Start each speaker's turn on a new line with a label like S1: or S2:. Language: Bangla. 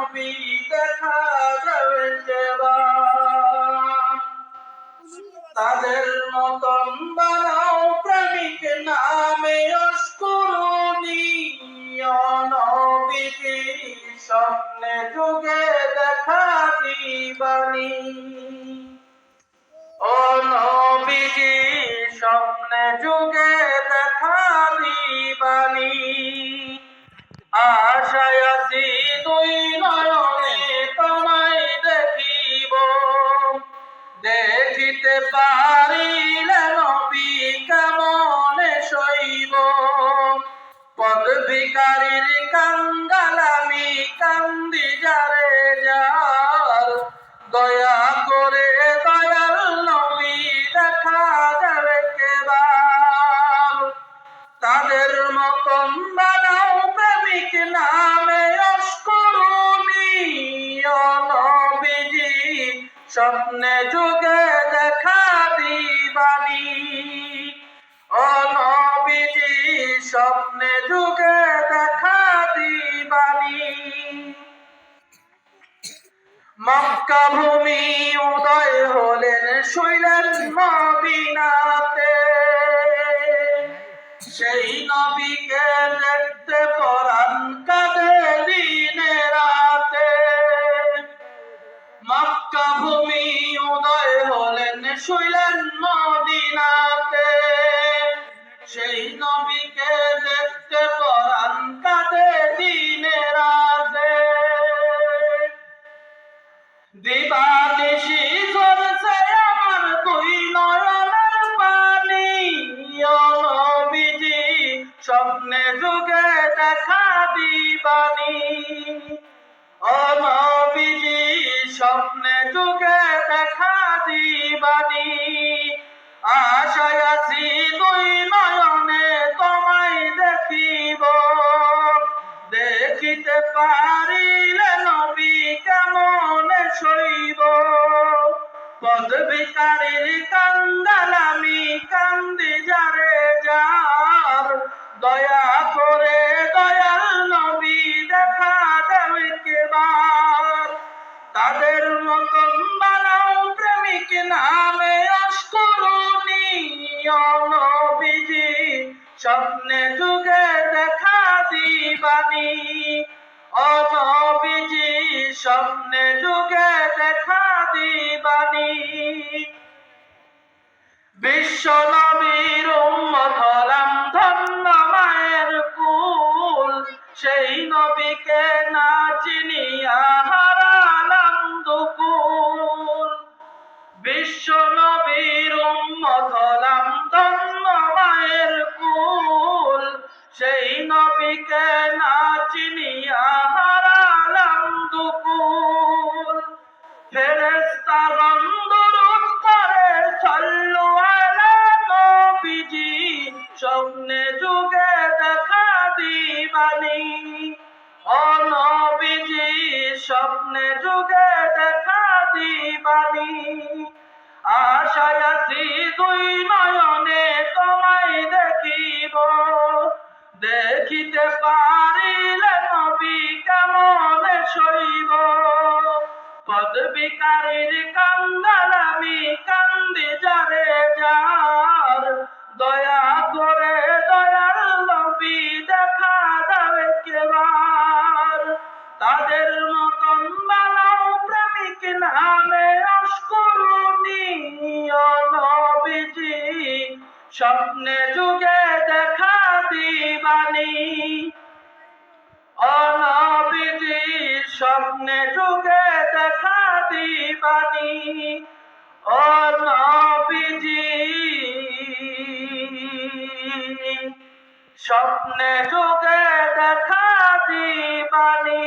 S1: নবী দেখা যাবে তাদের মতন বানাও প্রেমিক নামে অস্করণী। নবীজি স্বপ্নে যুগে দেখা দিবানি। ও নবীজি স্বপ্নে যুগে দেখা দিবানি। আশায় দেখিতে পারিলে নবী কেমনে সইব? পদ ভিকারীর কাঙ্গালামি কান্দি যারে যার। দয়া করে দয়াল নবী দেখা যাবে কেবার। তাদের মতন বানাও প্রেমিক নামে অস্করণী নবীজি স্বপ্নে যুগে দিবানি ও নবীজি স্বপ্নে যুগে দেখা দিবানি। মক্কা ভূমি উদয় হলেন শৈলেন মদিনাতে। সেই নবীকে দেখতে পরান কাঁদে ভূমি উদয় হলেন শৈলেন মদিনাতে। সেই নবীকে দেখতে পরান কাঁদে দিনে রাতে। দিবানিশি ঝরছে আমার দুই নয়নের পানি। নবীজি, স্বপ্নে যুগে দেখা দিবানি। ও নবীজি স্বপ্নে যুগে দেখা দিবানি আশায় আছি দুই নয়নে তোমায় দেখিব। দেখিতে পারিলে নবী কেমন সইব? পদ ভিকারীর কান্দালামি কান্দি যারে যার স্বপ্নে যুগে দেখা দিবানি। অনবিজি স্বপ্নে যুগে দেখা দিবানি। বিশ্ব নবীর হলাম ধন্য মায়ের কুল। সেই নবীকে না চিনিয়া না চিনিয়া হারালাম করে যুগে দেখা দিবানি। ও নবীজি, স্বপ্নে যুগে দেখা দিবানি। আশায় দুই নয়নে তোমায় দেখিব, দেখিতে কেমন সইব পদ বিকারীর কান্দালামি কান্দি যারে যার। দয়া করে দয়াল নবী দেখা দেবে কেবার। তাদের মতন বানাও প্রেমিক নামে অস্করণী নবীজি। স্বপ্নে যুগে দেখা দিবানি। অনবিজি স্বপ্নে যুগে দেখা দিবানি। অনবিজি স্বপ্নে যুগে দেখা দিবানি।